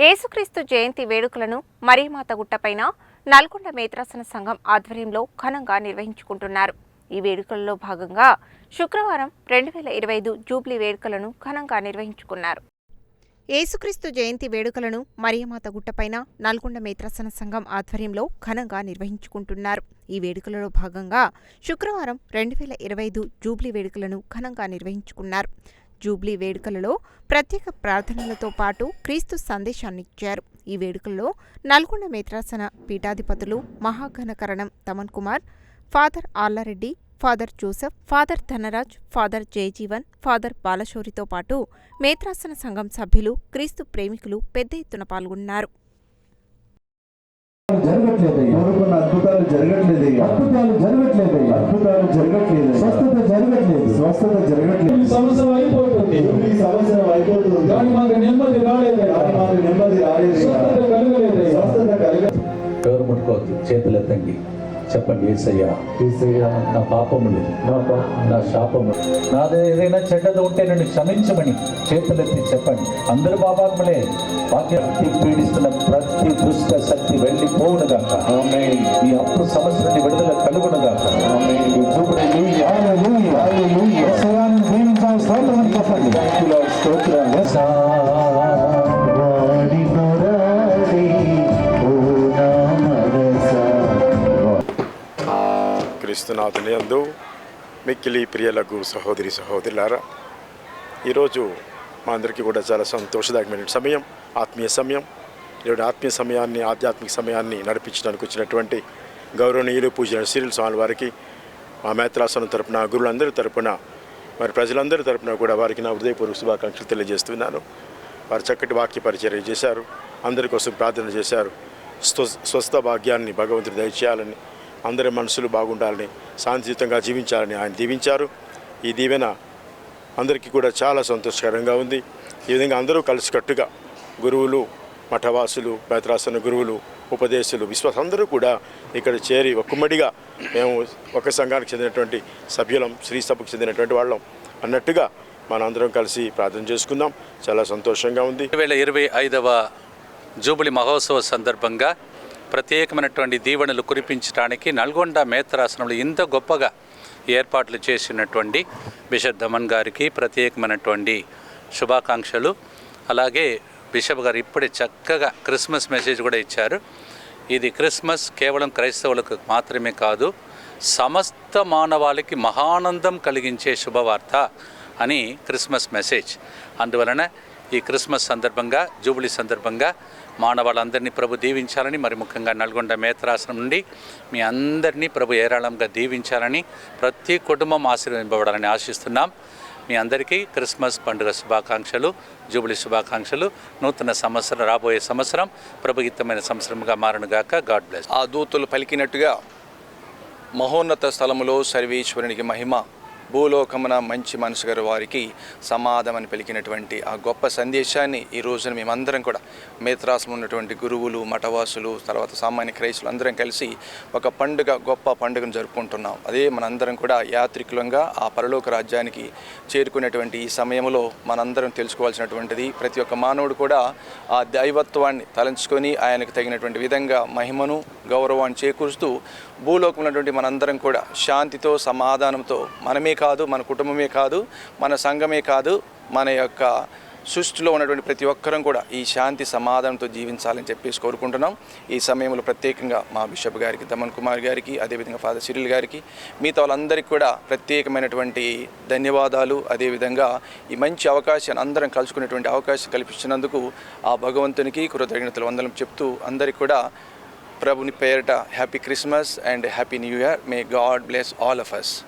యేసుక్రీస్తు జయంతి వేడుకలను మరీమాత గుట్టపైన నల్గొండ మేత్రాసన సంఘం ఆధ్వర్యంలో ఘనంగా నిర్వహించుకుంటున్నారు. ఈ వేడుకలలో భాగంగా శుక్రవారం రెండు వేల ఇరవై ఐదు జూబ్లీ వేడుకలను ఘనంగా నిర్వహించుకున్నారు. యేసుక్రీస్తు జయంతి వేడుకలను మరియమాత గుట్టపైన నల్గొండ మేత్రాసన సంఘం ఆధ్వర్యంలో ఘనంగా నిర్వహించుకుంటున్నారు. ఈ వేడుకలలో భాగంగా శుక్రవారం రెండు వేల ఇరవై ఐదు జూబ్లీ వేడుకలను ఘనంగా నిర్వహించుకున్నారు. జూబ్లీ వేడుకలలో ప్రత్యేక ప్రార్థనలతో పాటు క్రీస్తు సందేశాన్నిచ్చారు. ఈ వేడుకల్లో నల్గొండ మేత్రాసన పీఠాధిపతులు మహాఘనకరణం Thaman Kumar father Allareddy father Joseph father Dhanraj father Jayajeevan father బాలశౌరితో పాటు మేత్రాసన సంఘం సభ్యులు క్రీస్తు ప్రేమికులు పెద్ద ఎత్తున పాల్గొన్నారు. అయిపోతుంది కానీ మాకు నెమ్మది రాలేదయ్యా కానీ మాకు నెమ్మది రాలేదయ్యా స్వస్థత కలగలేదయ్యా స్వస్థత కలగ ఎవరు ముట్టుకోవద్దు. చేతులెత్తండి చెప్పండి ఏసయ్యా యేసయ్యా, నా పాపములు నా పాపం నా శాపములు. నాది ఏదైనా చెడ్డది ఉంటే నన్ను క్షమించమని చేతులెత్తి చెప్పండి. అందరూ పాపాత్మలే. వాక్యాన్ని పీడిస్తున్న ప్రతి దుష్ట శక్తి వెళ్ళిపోవునుగాక. ఈ అప్పు సమస్య నుండి విడుదల కలుగునుగాక. క్రీస్తునాథుని అందు మిక్కిలి ప్రియలకు సహోదరి సహోదరులారా ఈరోజు మా అందరికీ కూడా చాలా సంతోషదాయకమైన సమయం ఆత్మీయ సమయం ఈరోజు ఆత్మీయ సమయాన్ని ఆధ్యాత్మిక సమయాన్ని నడిపించడానికి వచ్చినటువంటి గౌరవనీయులు పూజ సిరిల్ స్వామి వారికి మా మేత్రాసనం తరపున గురువులందరి తరపున మరి ప్రజలందరి తరపున కూడా వారికి నా హృదయపూర్వక శుభాకాంక్షలు తెలియజేస్తున్నాను. వారు చక్కటి వాక్య పరిచర్య చేశారు అందరి కోసం ప్రార్థన చేశారు స్వస్థ భాగ్యాన్ని భగవంతుడు దయచేయాలని అందరి మనసులు బాగుండాలని శాంతియుతంగా జీవించాలని ఆయన దీవించారు. ఈ దీవెన అందరికీ కూడా చాలా సంతోషకరంగా ఉంది. ఈ విధంగా అందరూ కలిసికట్టుగా గురువులు మఠవాసులు మేత్రాసన గురువులు ఉపదేశులు విశ్వాస అందరూ కూడా ఇక్కడ చేరి ఒక్కమ్మడిగా మేము ఒక సంఘానికి చెందినటువంటి సభ్యులం శ్రీ సభకు చెందినటువంటి వాళ్ళం అన్నట్టుగా మనందరం కలిసి ప్రార్థన చేసుకుందాం. చాలా సంతోషంగా ఉంది. రెండు వేల ఇరవై ఐదవ జూబిలీ మహోత్సవ సందర్భంగా ప్రత్యేకమైనటువంటి దీవెనలు కురిపించడానికి నల్గొండ మేత్రాసనంలో ఇంత గొప్పగా ఏర్పాట్లు చేసినటువంటి బిషప్ ధమన్ గారికి ప్రత్యేకమైనటువంటి శుభాకాంక్షలు. అలాగే బిషప్ గారు ఇప్పుడే చక్కగా క్రిస్మస్ మెసేజ్ కూడా ఇచ్చారు. ఇది క్రిస్మస్ కేవలం క్రైస్తవులకు మాత్రమే కాదు సమస్త మానవాళికి మహానందం కలిగించే శుభవార్త అని క్రిస్మస్ మెసేజ్. అందువలన ఈ క్రిస్మస్ సందర్భంగా జూబిలీ సందర్భంగా మానవాళ్ళందరినీ ప్రభు దీవించాలని మరి ముఖ్యంగా నల్గొండ మేత్రాసనం నుండి మీ అందరినీ ప్రభు ఏరాళంగా దీవించాలని ప్రతి కుటుంబం ఆశీర్వదింపబడాలని ఆశిస్తున్నాం. మీ అందరికీ క్రిస్మస్ పండుగ శుభాకాంక్షలు జూబిలీ శుభాకాంక్షలు. నూతన సంవత్సరం రాబోయే సంవత్సరం ప్రభుహితమైన సంవత్సరంగా మారనుగాక. God bless. ఆ దూతలు పలికినట్టుగా మహోన్నత స్థలములో సర్వేశ్వరునికి మహిమ. భూలోకమున మంచి మనసు గారి వారికి సమాధమని పలికినటువంటి ఆ గొప్ప సందేశాన్ని ఈ రోజున మేమందరం కూడా మేత్రాసం ఉన్నటువంటి గురువులు మఠవాసులు తర్వాత సామాన్య క్రైస్తులు అందరం కలిసి ఒక పండుగ గొప్ప పండుగను జరుపుకుంటున్నాం. అదే మనందరం కూడా యాత్రికులంగా ఆ పరలోక రాజ్యానికి చేరుకునేటువంటి ఈ సమయంలో మనందరం తెలుసుకోవాల్సినటువంటిది. ప్రతి ఒక్క మానవుడు కూడా ఆ దైవత్వాన్ని తలంచుకొని ఆయనకు తగినటువంటి విధంగా మహిమను గౌరవాన్ని చేకూరుస్తూ భూలోకమైనటువంటి ఉన్నటువంటి మనందరం కూడా శాంతితో సమాధానంతో మనమే కాదు మన కుటుంబమే కాదు మన సంఘమే కాదు మన యొక్క సృష్టిలో ఉన్నటువంటి ప్రతి ఒక్కరం కూడా ఈ శాంతి సమాధానంతో జీవించాలని చెప్పేసి కోరుకుంటున్నాం. ఈ సమయంలో ప్రత్యేకంగా మా బిషప్ గారికి దమన్ కుమార్ గారికి అదేవిధంగా ఫాదర్ సిరిల్ గారికి మిగతా వాళ్ళందరికీ కూడా ప్రత్యేకమైనటువంటి ధన్యవాదాలు. అదేవిధంగా ఈ మంచి అవకాశాన్ని అందరం కలుసుకునేటువంటి అవకాశం కల్పించినందుకు ఆ భగవంతునికి కృతజ్ఞతలు వందనం చెప్తూ అందరికీ కూడా ప్రభుని పేరిట happy Christmas and happy new year. May God bless all of us